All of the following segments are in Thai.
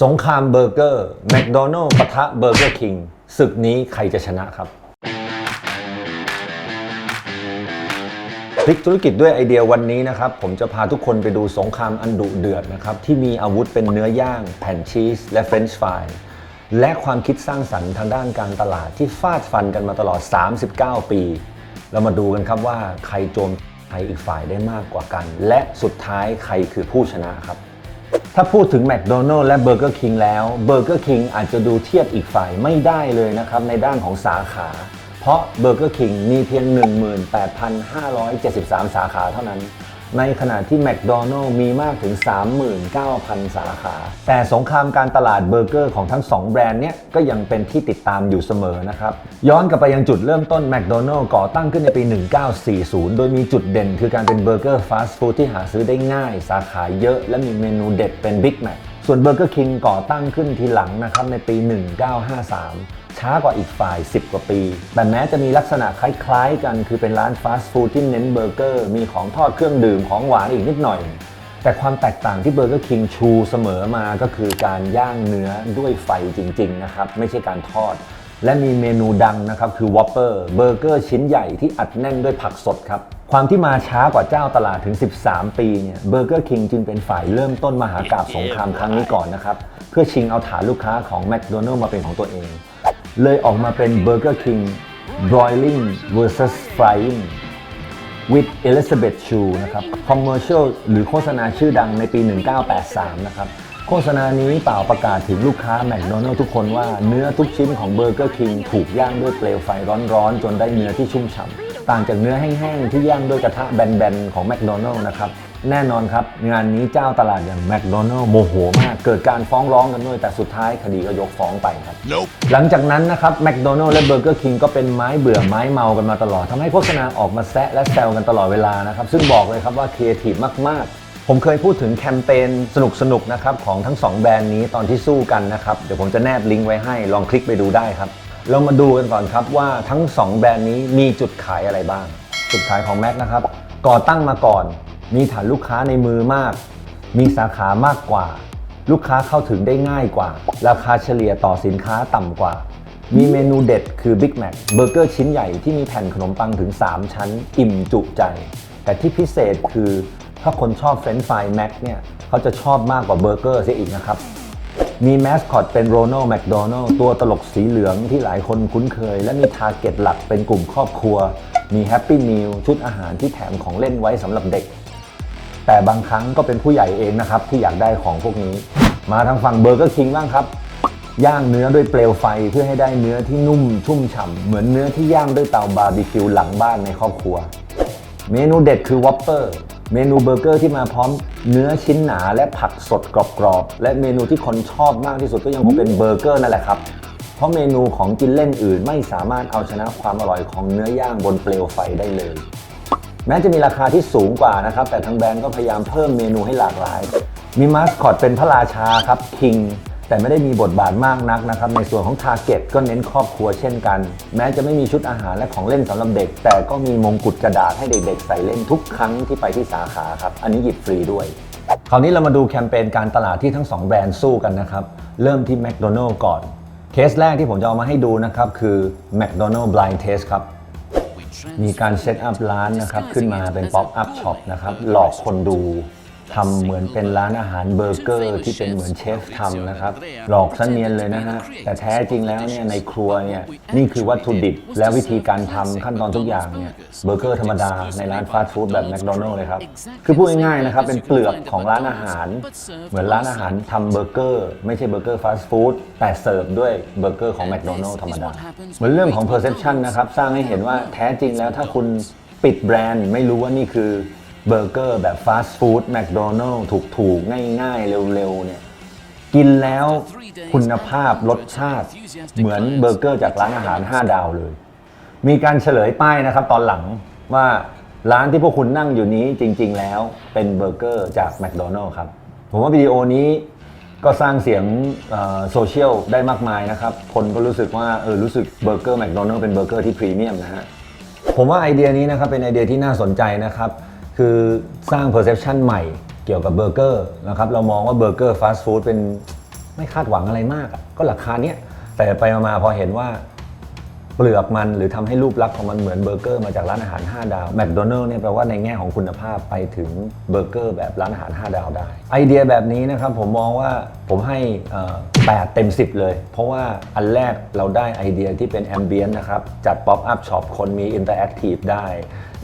สงครามเบอร์เกอร์แมคโดนัลล์ปะทะเบอร์เกอร์คิงศึกนี้ใครจะชนะครับพลิกธุรกิจด้วยไอเดียวันนี้นะครับ ผมจะพาทุกคนไปดูสงครามอันดุเดือดนะครับ ที่มีอาวุธเป็นเนื้อย่าง แผ่นชีส และเฟรนช์ฟรายและความคิดสร้างสรรค์ทางด้านการตลาดที่ฟาดฟันกันมาตลอด 39 ปี เรามาดูกันครับว่าใครโจมใครอีกฝ่ายได้มากกว่ากัน และสุดท้ายใครคือผู้ชนะครับ ถ้าพูดถึงแม d โดนัล s และเบอร์เกอร์คิงแล้วเบอร์เกอร์คิงอาจจะดูเทียบอีกฝ่ายไม่ได้เลยนะครับ ในด้านของสาขา เพราะเบอร์เกอร์คิงมีเพียง 18,573 สาขาเท่านั้น ในขณะที่แม d โดนัล s มีมากถึง 39,000 สาขา แต่สงครามการตลาดเบอร์เกอร์ของทั้ง 2 แบรนด์เนี้ยก็ยังเป็นที่ติดตามอยู่เสมอนะครับ ย้อนกลับไปยังจุดเริ่มต้นแม d โดนัล s ก่อตั้งขึ้นในปี 1940 โดยมีจุดเด่นคือการเป็นเบอร์เกอร์ฟาสต์ฟู้ดที่หาซื้อได้ง่าย สาขาเยอะ และมีเมนูเด็ดเป็นบิ๊กแม c ส่วนเบอร์เกอร์คิงก่อตั้งขึ้นทีหลังนะครับในปี 1953 ช้ากว่าอีกฝ่าย 10 กว่าปี แต่แม้จะมีลักษณะคล้ายๆกัน คือเป็นร้านฟาสต์ฟู้ดที่เน้นเบอร์เกอร์ มีของทอดเครื่องดื่มของหวานอีกนิดหน่อย แต่ความแตกต่างที่เบอร์เกอร์คิงชูเสมอมาก็คือการย่างเนื้อด้วยไฟจริงๆนะครับ ไม่ใช่การทอด และมีเมนูดังนะครับคือวอปเปอร์เบอร์เกอร์ชิ้นใหญ่ที่อัดแน่นด้วยผักสดครับความที่มาช้ากว่าเจ้าตลาดถึง 13 ปีเนี่ยเบอร์เกอร์คิงจึงเป็นฝ่ายเริ่มต้นมหากาบสงครามครั้งนี้ก่อนนะครับเพื่อชิงเอาฐานลูกค้าของแม d โดนัล s มาเป็นของตัวเอง เลยออกมาเป็น Burger King Broiling vs Frying with Elizabeth Chu นะครับ Commercial หรือโฆษณาชื่อดังในปี 1983 นะครับ โฆษณานี้เปล่าประกาศถึงลูกค้าแม d โดนัล s ทุกคนว่าเนื้อทุกชิ้นของ Burger King ถูกย่างด้วยเปลวไฟร้อนๆ จนได้เนื้อที่ชุ่มฉ่ำ ต่างจากเนื้อแห้งๆ ที่ย่างด้วยกระทะแบนๆ ของแม d โดนัล s นะครับ แน่นอนครับ งานนี้เจ้าตลาดอย่างแม d โดนัล s โมโหมากเกิดการฟ้องร้องกันด้วยแต่สุดท้ายคดีก็ยกฟ้องไปครับหลังจากนั้นนะครับแม d โดนัล s และเบอร์เกอร์คิงก็เป็นไม้เบื่อไม้เมากันมาตลอดทำให้โฆษณาออกมาแซะและแซวกันตลอดเวลานะครับ ซึ่งบอกเลยครับว่าครีเอทีฟมาก ๆผมเคยพูดถึงแคมเปญสนุกๆนะครับของทั้ง 2 แบรนด์นี้ตอนที่สู้กันนะครับ เดี๋ยวผมจะแนบลิงก์ไว้ให้ลองคลิกไปดูได้ครับ เรามาดูกันก่อนครับว่าทั้ง 2 แบรนด์นี้มีจุดขายอะไรบ้าง จุดขายของแม็กนะครับก่อตั้งมาก่อน มีฐานลูกค้าในมือมาก มีสาขามากกว่า ลูกค้าเข้าถึงได้ง่ายกว่า ราคาเฉลี่ยต่อสินค้าต่ำกว่า มีเมนูเด็ดคือ Big Mac เบอร์เกอร์ชิ้นใหญ่ที่มีแผ่นขนมปังถึง 3 ชั้น อิ่มจุใจ แต่ที่พิเศษคือถ้าคนชอบเฟรนช์ฟรายแม็กเนี่ยเขาจะชอบมากกว่าเบอร์เกอร์เสียอีกนะครับ มีแมสคอตเป็นโรนัลแมคโดนัลตัวตลกสีเหลืองที่หลายคนคุ้นเคย และมีทาร์เก็ตหลักเป็นกลุ่มครอบครัว มีแฮปปี้มิลชุดอาหารที่แถมของเล่นไว้สำหรับเด็ก แต่บางครั้งก็เป็นผู้ใหญ่เองนะครับที่อยากได้ของพวกนี้ มาทางฝั่งเบอร์เกอร์คิงบ้างครับ ย่างเนื้อด้วยเปลวไฟเพื่อให้ได้เนื้อที่นุ่มชุ่มฉ่ำเหมือนเนื้อที่ย่างด้วยเตาบาร์บีคิวหลังบ้านในครอบครัว เมนูเด็ดคือวอปเปอร์เมนูเบอร์เกอร์ที่มาพร้อมเนื้อชิ้นหนาและผักสดกรอบๆและเมนูที่คนชอบมากที่สุดก็ยังคงเป็นเบอร์เกอร์นั่นแหละครับเพราะเมนูของกินเล่นอื่นไม่สามารถเอาชนะความอร่อยของเนื้อย่างบนเปลวไฟได้เลย แม้จะมีราคาที่สูงกว่านะครับ แต่ทางแบรนด์ก็พยายามเพิ่มเมนูให้หลากหลาย มีมาสคอตเป็นพระราชาครับคิงแต่ไม่ได้มีบทบาทมากนักนะครับ ในส่วนของทาร์เก็ตก็เน้นครอบครัวเช่นกัน แม้จะไม่มีชุดอาหารและของเล่นสำหรับเด็ก แต่ก็มีมงกุฎกระดาษให้เด็กๆ ใส่เล่นทุกครั้งที่ไปที่สาขาครับ อันนี้หยิบฟรีด้วย คราวนี้เรามาดูแคมเปญการตลาดที่ทั้งสองแบรนด์สู้กันนะครับ เริ่มที่แม d โดนัล s ก่อน เคสแรกที่ผมจะเอามาให้ดูนะครับคือ McDonald Blind Taste ครับ มีการเซตอัพร้านนะครับ ขึ้นมาเป็นป๊อปอัพช็อปนะครับ หลอกคนดู ทำเหมือนเป็นร้านอาหารเบอร์เกอร์ที่เป็นเหมือนเชฟทำนะครับ หลอกซะเนียนเลยนะฮะ แต่แท้จริงแล้วเนี่ยในครัวเนี่ยนี่คือวัตถุดิบและวิธีการทำขั้นตอนทุกอย่างเนี่ยเบอร์เกอร์ธรรมดาในร้านฟาสต์ฟู้ดแบบแมคโดนัลล์เลยครับ คือพูดง่ายๆนะครับเป็นเปลือกของร้านอาหาร เหมือนร้านอาหารทำเบอร์เกอร์ไม่ใช่เบอร์เกอร์ฟาสต์ฟู้ดแต่เสิร์ฟด้วยเบอร์เกอร์ของแมคโดนัลล์ธรรมดา เหมือนเรื่องของ perception นะครับสร้างให้เห็นว่าแท้จริงแล้วถ้าคุณปิดแบรนด์ไม่รู้ว่านี่คือ เบอร์เกอร์แบบฟาสต์ฟู้ดแมคโดนัลล์ถูกๆ ง่ายๆ เร็วๆ เนี่ย กินแล้วคุณภาพรสชาติ เหมือนเบอร์เกอร์จากร้านอาหาร 5 ดาวเลย มีการเฉลยป้ายนะครับตอนหลังว่าร้านที่พวกคุณนั่งอยู่นี้จริง ๆ แล้วเป็นเบอร์เกอร์จากแมคโดนัลล์ครับ ผมว่าวิดีโอนี้ก็สร้างเสียงโซเชียลได้มากมายนะครับ คนก็รู้สึกว่าเออรู้สึกเบอร์เกอร์แมคโดนัลล์เป็นเบอร์เกอร์ที่พรีเมียมนะฮะผมว่าไอเดียนี้นะครับเป็นไอเดียที่น่าสนใจนะครับ คือสร้าง perception ใหม่เกี่ยวกับเบอร์เกอร์นะครับเรามองว่าเบอร์เกอร์ฟาสต์ฟู้ดเป็นไม่คาดหวังอะไรมาก ก็ราคาเนี้ยแต่ไปมาพอเห็นว่าเปลือกมันหรือทำให้รูปลักษณ์ของมันเหมือนเบอร์เกอร์มาจากร้านอาหาร 5 ดาวแมคโดนัลล์เนี่ยแปลว่าในแง่ของคุณภาพไปถึงเบอร์เกอร์แบบร้านอาหาร 5 ดาวได้ ไอเดียแบบนี้นะครับผมมองว่าผมให้เอ่อ8เต็ม 10 เลย เพราะว่าอันแรกเราได้ไอเดียที่เป็นแอมเบียนนะครับ จัดป๊อปอัพช็อปคนมีอินเตอร์แอคทีฟได้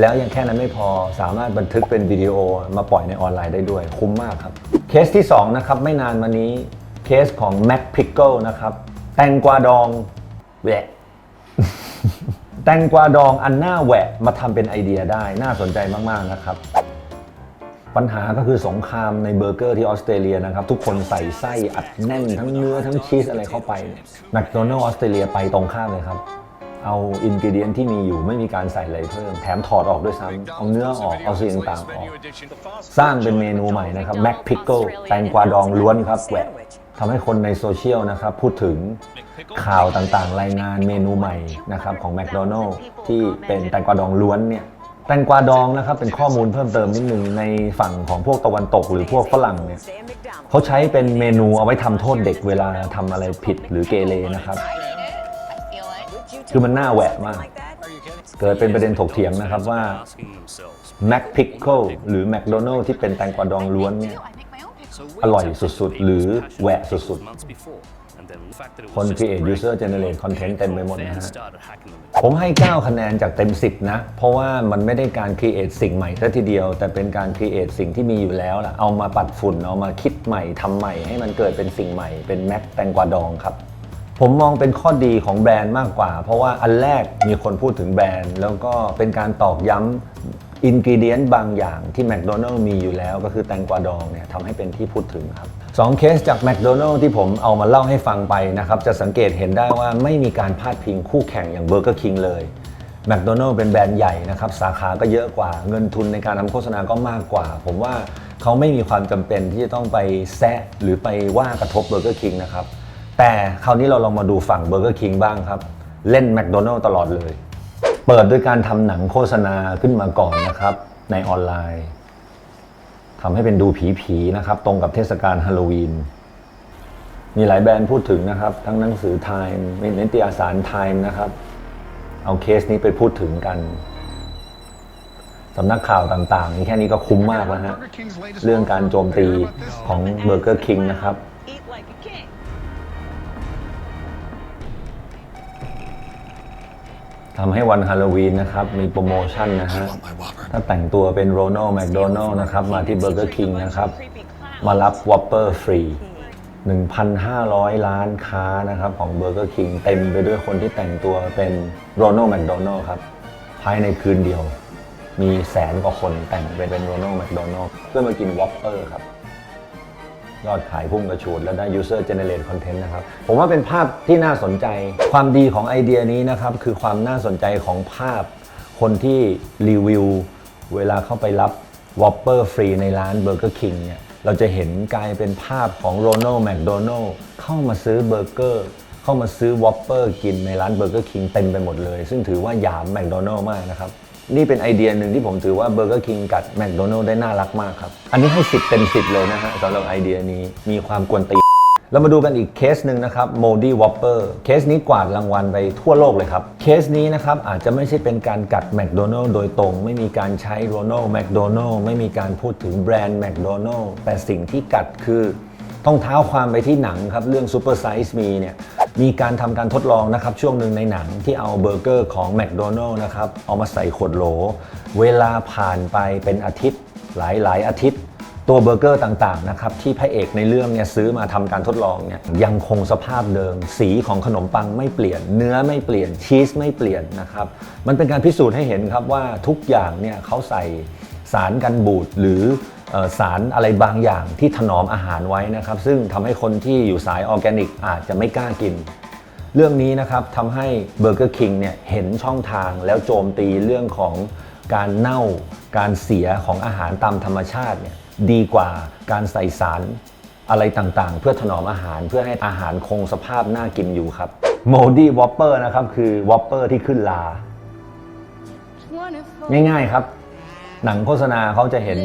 แล้วยังแค่นั้นไม่พอสามารถบันทึกเป็นวิดีโอมาปล่อยในออนไลน์ได้ด้วย คุ้มมากครับ เคสที่ 2 นะครับ ไม่นานมานี้เคสของ Mac Pickle นะครับ แตงกวาดองแหวะแตงกวาดองอันหน้าแหวะมาทำเป็นไอเดียได้น่าสนใจมาก ๆ นะครับ ปัญหาก็คือสงครามในเบอร์เกอร์ที่ออสเตรเลียนะครับ ทุกคนใส่ไส้อัดแน่นทั้งเนื้อทั้งชีสอะไรเข้าไปแมคโดนัลล์ออสเตรเลียไปตรงข้ามเลยครับ เอาอินกิเดียนที่มีอยู่ไม่มีการใส่อะไรเพิ่ม แถมถอดออกด้วยซ้ำเอาเนื้อออก เอาสิ่งต่างออก สร้างเป็นเมนูใหม่นะครับแม็กพิกเกิลแตงกวาดองล้วนครับแหวะทำให้คนในโซเชียลนะครับพูดถึงข่าวต่างๆ รายงานเมนูใหม่นะครับของแมคโดนัลล์ที่เป็นแตงกวาดองล้วนเนี่ยแตงกวาดองนะครับเป็นข้อมูลเพิ่มเติมนิดนึงในฝั่งของพวกตะวันตกหรือพวกฝรั่งเนี่ยเขาใช้เป็นเมนูเอาไว้ทำโทษเด็กเวลาทำอะไรผิดหรือเกเรนะครับ คือมันน่าแหวะมาก เกิดเป็นประเด็นถกเถียงนะครับว่า Mac Pickle หรือ McDonald ที่เป็นแตงกวาดองล้วนเนี่ยอร่อยสุดๆ หรือแหวะสุดๆ คน create user generate content เต็มไปหมดนะฮะ ผมให้ 9 คะแนนจากเต็ม 10 นะ เพราะว่ามันไม่ได้การ create สิ่งใหม่ซะทีเดียว แต่เป็นการ create สิ่งที่มีอยู่แล้วล่ะ เอามาปัดฝุ่น เอามาคิดใหม่ทำใหม่ ให้มันเกิดเป็นสิ่งใหม่ เป็นแม็กแตงกวาดองครับ ผมมองเป็นข้อดีของแบรนด์มากกว่า เพราะว่าอันแรกมีคนพูดถึงแบรนด์ แล้วก็เป็นการตอกย้ำอินกิเดียนบางอย่างที่แมคโดนัลล์มีอยู่แล้ว ก็คือแตงกวาดองเนี่ยทำให้เป็นที่พูดถึงครับสองเคสจากแมคโดนัลล์ที่ผมเอามาเล่าให้ฟังไปนะครับ จะสังเกตเห็นได้ว่าไม่มีการพาดพิงคู่แข่งอย่างเบอร์เกอร์คิงเลยแมคโดนัลล์เป็นแบรนด์ใหญ่นะครับ สาขาก็เยอะกว่าเงินทุนในการทำโฆษณาก็มากกว่า ผมว่าเขาไม่มีความจำเป็นที่จะต้องไปแซะหรือไปว่ากระทบเบอร์เกอร์คิงนะครับ แต่คราวนี้เราลองมาดูฝั่งเบอร์เกอร์คิงบ้างครับ เล่นแมคโดนัลล์ตลอดเลย เปิดด้วยการทำหนังโฆษณาขึ้นมาก่อนนะครับ ในออนไลน์ทำให้เป็นดูผีๆนะครับ ตรงกับเทศกาลฮาโลวีนมีหลายแบรนด์พูดถึงนะครับ ทั้งหนังสือไทม์นิตยสารไทม์นะครับ เอาเคสนี้ไปพูดถึงกันสำนักข่าวต่างๆ นี่แค่นี้ก็คุ้มมากแล้วฮะ เรื่องการโจมตีของเบอร์เกอร์คิงนะครับ ทำให้วันฮาโลวีนนะครับ มีโปรโมชั่นนะฮะ ถ้าแต่งตัวเป็นโรนัลแมคโดนัลนะครับ มาที่เบอร์เกอร์คิงนะครับ มารับวอปเปอร์ฟรี 1,500 ล้านค้านะครับ ของเบอร์เกอร์คิงเต็มไปด้วยคนที่แต่งตัวเป็นโรนัลแมคโดนัลครับ ภายในคืนเดียว มีแสนกว่าคนแต่งเป็นเป็นโรนัลแมคโดนัลเพื่อมากินวอปเปอร์ครับ ยอดขายพุ่งกระฉูดและได้ user generate content นะครับ ผมว่าเป็นภาพที่น่าสนใจ ความดีของไอเดียนี้นะครับ คือความน่าสนใจของภาพ คนที่รีวิว เวลาเข้าไปรับวอปเปอร์ฟรีในร้านเบอร์เกอร์คิงเนี่ย เราจะเห็นกลายเป็นภาพของโรนัลแมคโดนัลเข้ามาซื้อเบอร์เกอร์เข้ามาซื้อวอปเปอร์กินในร้านเบอร์เกอร์คิงเต็มไปหมดเลย ซึ่งถือว่าหยามแมคโดนัลมากนะครับ นี่เป็นไอเดียหนึ่งที่ผมถือว่าเบอร์เกอร์คิงกัดแมคโดนัลได้น่ารักมากครับ อันนี้ให้ 10 เต็ม 10 เลยนะฮะสำหรับไอเดียนี้มีความกวนตีเรามาดูกันอีกเคสหนึ่งนะครับ m o d y Whopper เคสนี้กวาดรางวัลไปทั่วโลกเลยครับ เคสนี้นะครับอาจจะไม่ใช่เป็นการกัด McDonald โดยตรง ไม่มีการใช้ Ronald McDonald ไม่มีการพูดถึงแบรนด์ McDonald แต่สิ่งที่กัดคือ ต้องเท้าความไปที่หนังครับ เรื่อง Super Size Me เนี่ย มีการทำการทดลองนะครับช่วงหนึ่งในหนังที่เอาเบอร์เกอร์ของ McDonald นะครับเอามาใส่ขวดโหล เวลาผ่านไปเป็นอาทิตย์หลายหลายๆ อาทิตย์ ตัวเบอร์เกอร์ต่างๆนะครับที่พระเอกในเรื่องเนี่ยซื้อมาทำการทดลองเนี่ยยังคงสภาพเดิม สีของขนมปังไม่เปลี่ยน เนื้อไม่เปลี่ยนชีสไม่เปลี่ยนนะครับมันเป็นการพิสูจน์ให้เห็นครับว่าทุกอย่างเนี่ยเขาใส่สารกันบูดหรือ สารอะไรบางอย่างที่ถนอมอาหารไว้นะครับ ซึ่งทำให้คนที่อยู่สายออร์แกนิกอาจจะไม่กล้ากิน เรื่องนี้นะครับทำให้เบอร์เกอร์คิงเนี่ยเห็นช่องทางแล้วโจมตีเรื่องของการเน่า การเสียของอาหารตามธรรมชาติเนี่ยดีกว่าการใส่สารอะไรต่างๆ เพื่อถนอมอาหารเพื่อให้อาหารคงสภาพน่ากินอยู่ครับโมดี้วอปเปอร์นะครับคือวอปเปอร์ที่ขึ้นลา ง่ายๆครับ หนังโฆษณาเขาจะเห็น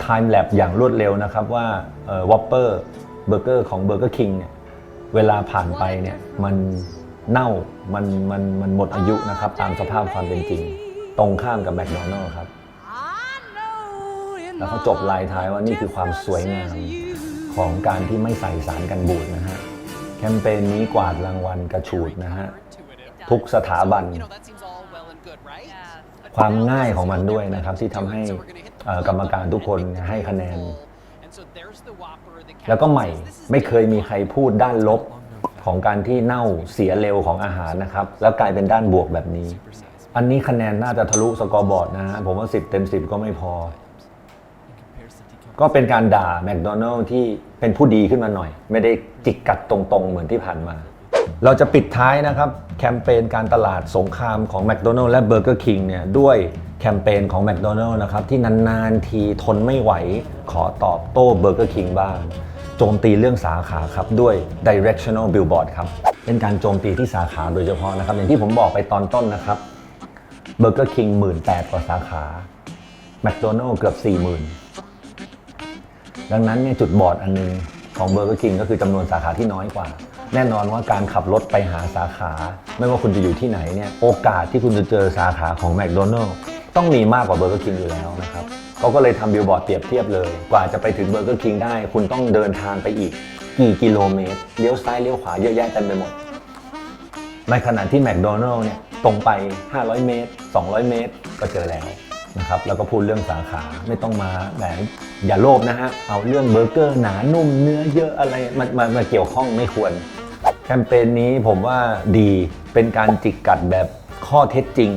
ไทม์แลปอย่างรวดเร็วนะครับว่าวอปเปอร์เบอร์เกอร์ของเบอร์เกอร์คิงเนี่ยเวลาผ่านไปเนี่ยมันเน่ามันมันมันหมดอายุนะครับตามสภาพความเป็นจริง ตรงข้ามกับแมคโดนัลล์ครับแล้วเขาจบลายท้ายว่านี่คือความสวยงามของการที่ไม่ใส่สารกันบูดนะฮะแคมเปญนี้กวาดรางวัลกระฉูดนะฮะทุกสถาบัน ความง่ายของมันด้วยนะครับที่ทำให้เอ่อ กรรมการทุกคนให้คะแนน แล้วก็ใหม่ไม่เคยมีใครพูดด้านลบของการที่เน่าเสียเร็วของอาหารนะครับ แล้วกลายเป็นด้านบวกแบบนี้ อันนี้คะแนนน่าจะทะลุสกอร์บอร์ดนะฮะผมว่า 10 เต็ม 10 ก็ไม่พอ ก็เป็นการด่าแมคโดนัลล์ที่เป็นผู้ดีขึ้นมาหน่อย ไม่ได้จิกกัดตรงๆ เหมือนที่ผ่านมา เราจะปิดท้ายนะครับ แคมเปญการตลาดสงครามของ McDonald's และ Burger King เนี่ยด้วยแค มเปญของ McDonald's นะครับ ที่นาน ๆ ทีทนไม่ไหว ขอตอบโต้ Burger King บ้าง โจมตีเรื่องสาขาครับ ด้วย directional billboard ครับ เป็นการโจมตีที่สาขาโดยเฉพาะนะครับ อย่างที่ผมบอกไปตอนต้นนะครับ Burger King 18,000กว่าสาขา McDonald's เกือบ 40,000 ดังนั้นเนี่ยจุดบอดอันหนึงของเบอร์เกอร์คิงก็คือจำนวนสาขาที่น้อยกว่า แน่นอนว่าการขับรถไปหาสาขา ไม่ว่าคุณจะอยู่ที่ไหนเนี่ยโอกาสที่คุณจะเจอสาขาของแม d โดนัล s ต้องมีมากกว่าเบอร์เกอร์คิงอยู่แล้วนะครับเขาก็เลยทำบิลบอร์ดเปรียบเทียบเลย กว่าจะไปถึงเบอร์เกอร์คิงได้ คุณต้องเดินทางไปอีกกี่กิโลเมตรเลี้ยวซ้ายเลี้ยวขวาเยอะแยะเต็มไปหมด ในขณะที่แม d โดนัล s เนี่ยตรงไป 500 เมตร 200 เมตร ก็เจอแล้วนะครับแล้วก็พูดเรื่องสาขาไม่ต้องมาแหมอย่าโลภนะฮะ เอาเรื่องเบอร์เกอร์หนานุ่มเนื้อเยอะอะไรมามามาเกี่ยวข้องไม่ควร แคมเปญนี้ผมว่าดีเป็นการจิกกัดแบบข้อเท็จจริง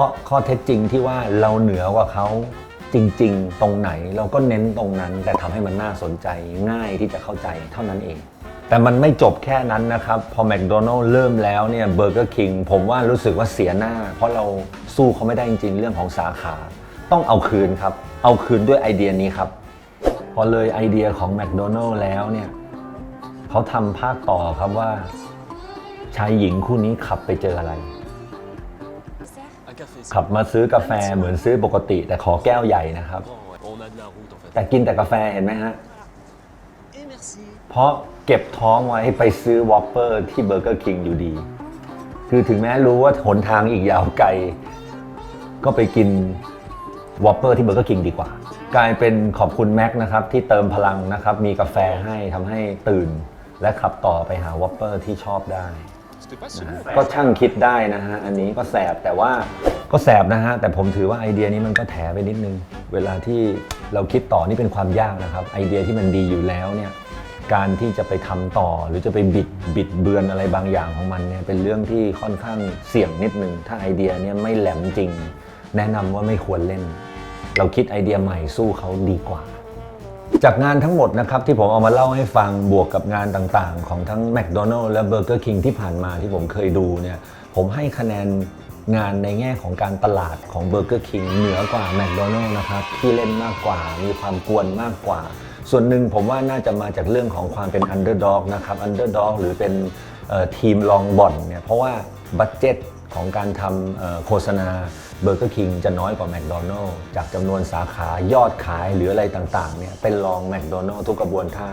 ข้อข้อเท็จจริงที่ว่าเราเหนือกว่าเขาจริง ๆ ตรงไหนเราก็เน้นตรงนั้น แต่ทำให้มันน่าสนใจง่ายที่จะเข้าใจเท่านั้นเอง แต่มันไม่จบแค่นั้นนะครับ พอแม d โดนัล s เริ่มแล้วเนี่ยเบอร์เกอร์คิงผมว่ารู้สึกว่าเสียหน้า เพราะเราสู้เขาไม่ได้จริง ๆ เรื่องของสาขา ต้องเอาคืนครับ เอาคืนด้วยไอเดียนี้ครับ พอเลยไอเดียของแม d โดนัล s แล้วเนี่ยเขาทำภาคต่อครับว่าชายหญิงคู่นี้ขับไปเจออะไร ขับมาซื้อกาแฟเหมือนซื้อปกติ แต่ขอแก้วใหญ่นะครับ On a de la route en fait. แต่กินแต่กาแฟเห็นไหมฮะ เพราะเก็บท้องไว้ไปซื้อวอปเปอร์ที่เบอร์เกอร์คิงอยู่ดี คือถึงแม้รู้ว่าหนทางอีกยาวไกล ก็ไปกินวอปเปอร์ที่เบอร์เกอร์คิงดีกว่า กลายเป็นขอบคุณแม็กนะครับ ที่เติมพลังนะครับ มีกาแฟให้ทำให้ตื่น และขับต่อไปหาวอปเปอร์ที่ชอบได้ C'était pas นะ souvent. ฮะก็ช่างคิดได้นะฮะ อันนี้ก็แสบแต่ว่า ก็แสบนะฮะ แต่ผมถือว่าไอเดียนี้มันก็แถไปนิดนึง เวลาที่เราคิดต่อนี่เป็นความยากนะครับ ไอเดียที่มันดีอยู่แล้วเนี่ยการที่จะไปทำต่อหรือจะไปบิดบิดเบือนอะไรบางอย่างของมันเนี่ยเป็นเรื่องที่ค่อนข้างเสี่ยงนิดนึง ถ้าไอเดียเนี่ยไม่แหลมจริง แนะนำว่าไม่ควรเล่น เราคิดไอเดียใหม่สู้เขาดีกว่า จากงานทั้งหมดนะครับที่ผมเอามาเล่าให้ฟังบวกกับงานต่างๆ ของทั้ง McDonald's และ Burger King ที่ผ่านมาที่ผมเคยดูเนี่ยผมให้คะแนน งานในแง่ของการตลาดของ Burger King เหนือกว่า McDonald's นะครับที่เล่นมากกว่ามีความกวนมากกว่า ส่วนหนึ่งผมว่าน่าจะมาจากเรื่องของความเป็น Underdog นะครับ Underdog หรือเป็นทีมลองบ่อนเนี่ยเพราะว่าบัตเจ็ตของการทำโฆษณาเบอร์เกอร์คิงจะน้อยกว่าแม d โดนัล s จากจำนวนสาขายอดขายหรืออะไรต่างๆเนี่ยเป็นรองแม d โดนัล s ทุกกระบวนท่า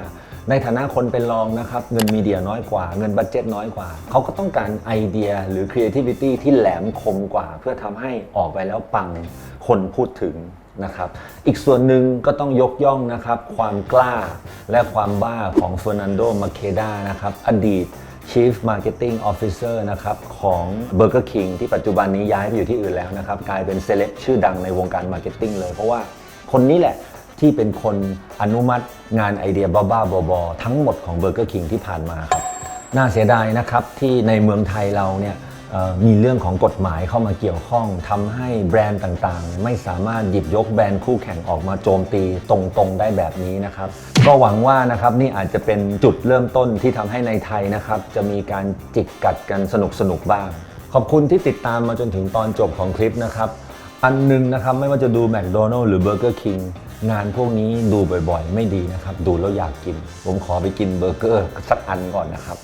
ในฐานะคนเป็นรองนะครับ เงินมีเดียน้อยกว่า เงินบัตเจ็ตน้อยกว่า เขาก็ต้องการไอเดียหรือ creativity ที่แหลมคมกว่า เพื่อทำให้ออกไปแล้วปังคนพูดถึงนะครับ อีกส่วนหนึ่งก็ต้องยกย่องนะครับ ความกล้าและความบ้าของเฟอร์นันโด มาเคดานะครับ อดีต Chief Marketing Officer นะครับของ Burger King ที่ปัจจุบันนี้ย้ายไปอยู่ที่อื่นแล้วนะครับ กลายเป็นเซเลบชื่อดังในวงการมาร์เก็ตติ้งเลย เพราะว่าคนนี้แหละ ที่เป็นคนอนุมัติงานไอเดียบ้าๆบอๆทั้งหมดของ Burger King ที่ผ่านมาครับ น่าเสียดายนะครับที่ในเมืองไทยเราเนี่ยมีเรื่องของกฎหมายเข้ามาเกี่ยวข้องทำให้แบรนด์ต่างๆ ไม่สามารถหยิบยกแบรนด์คู่แข่งออกมาโจมตีตรงๆได้แบบนี้นะครับ ก็หวังว่านะครับนี่อาจจะเป็นจุดเริ่มต้นที่ทำให้ในไทยนะครับ จะมีการจิกกัดกันสนุกๆบ้าง ขอบคุณที่ติดตามมาจนถึงตอนจบของคลิปนะครับ อันหนึงนะครับ ไม่ว่าจะดูแมคโดนัล s หรือเบอร์เกอร์คิงงานพวกนี้ดูบ่อยๆ ไม่ดีนะครับ ดูแล้วอยากกิน ผมขอไปกินเบอร์เกอร์สักอันก่อนนะครับ